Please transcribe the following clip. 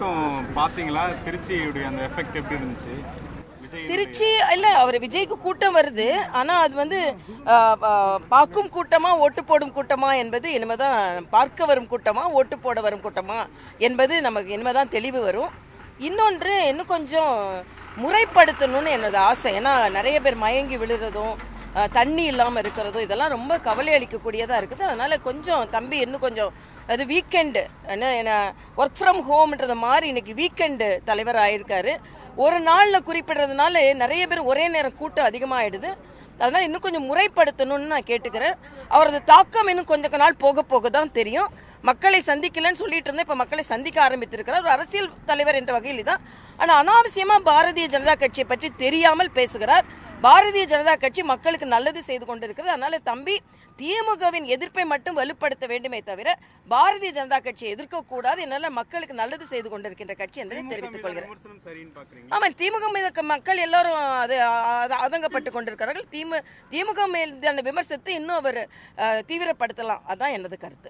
தாக்கம் பாத்தீங்களா திருச்சியுடைய அந்த எஃபெக்ட் எப்படி இருந்துச்சு? திருச்சி இல்ல அவர் விஜய்க்கு கூட்டம் வருது. ஆனா அது வந்து பார்க்கும் கூட்டமா ஓட்டு போடும் கூட்டமா என்பது இனிமேதான் பார்க்க வரும் கூட்டமா ஓட்டு போட வரும் கூட்டமா என்பது நமக்கு இனிமேதான் தெளிவு வரும். இன்னொன்று இன்னும் கொஞ்சம் முறைப்படுத்தணும்னு என்னோட ஆசை. ஏன்னா நிறைய பேர் மயங்கி விழுறதும் தண்ணி இல்லாமல் இருக்கிறதும் இதெல்லாம் ரொம்ப கவலை அளிக்கக்கூடியதாக இருக்குது. அதனால கொஞ்சம் தம்பி இன்னும் கொஞ்சம் அது வீக்கெண்டு என்ன என்ன ஒர்க் ஃப்ரம் ஹோம்ன்றது மாதிரி இன்னைக்கு வீக்கெண்டு தலைவர் ஆயிருக்காரு. ஒரு நாளில் குறிப்பிடுறதுனால நிறைய பேர் ஒரே நேரம் கூட்டம் அதிகமாகிடுது அதனால் இன்னும் கொஞ்சம் முறைப்படுத்தணும்னு நான் கேட்டுக்கிறேன். அவரது தாக்கம் இன்னும் கொஞ்ச நாள் போக போக தான் தெரியும். மக்களை சந்திக்கலன்னு சொல்லிட்டு இருந்தேன். இப்போ மக்களை சந்திக்க ஆரம்பித்திருக்கிறார். ஒரு அரசியல் தலைவர் என்ற வகையில் தான். ஆனால் அனாவசியமாக பாரதிய ஜனதா கட்சியை பற்றி தெரியாமல் பேசுகிறார். பாரதிய ஜனதா கட்சி மக்களுக்கு நல்லது செய்து கொண்டிருக்கிறது. அதனால தம்பி திமுகவின் எதிர்ப்பை மட்டும் வலுப்படுத்த வேண்டுமே தவிர பாரதிய ஜனதா கட்சியை எதிர்க்க கூடாது என்னால மக்களுக்கு நல்லது செய்து கொண்டிருக்கின்ற கட்சி என்பதை தெரிவித்துக் கொள்கிறேன். விமர்சனம் சரின்னு பாக்குறீங்க ஆமா திமுக மீது மக்கள் எல்லாரும் அது அதங்கப்பட்டு கொண்டிருக்கிறார்கள். திமு திமுக அந்த விமர்சனத்தை இன்னும் அவர் தீவிரப்படுத்தலாம். அதான் எனது கருத்து.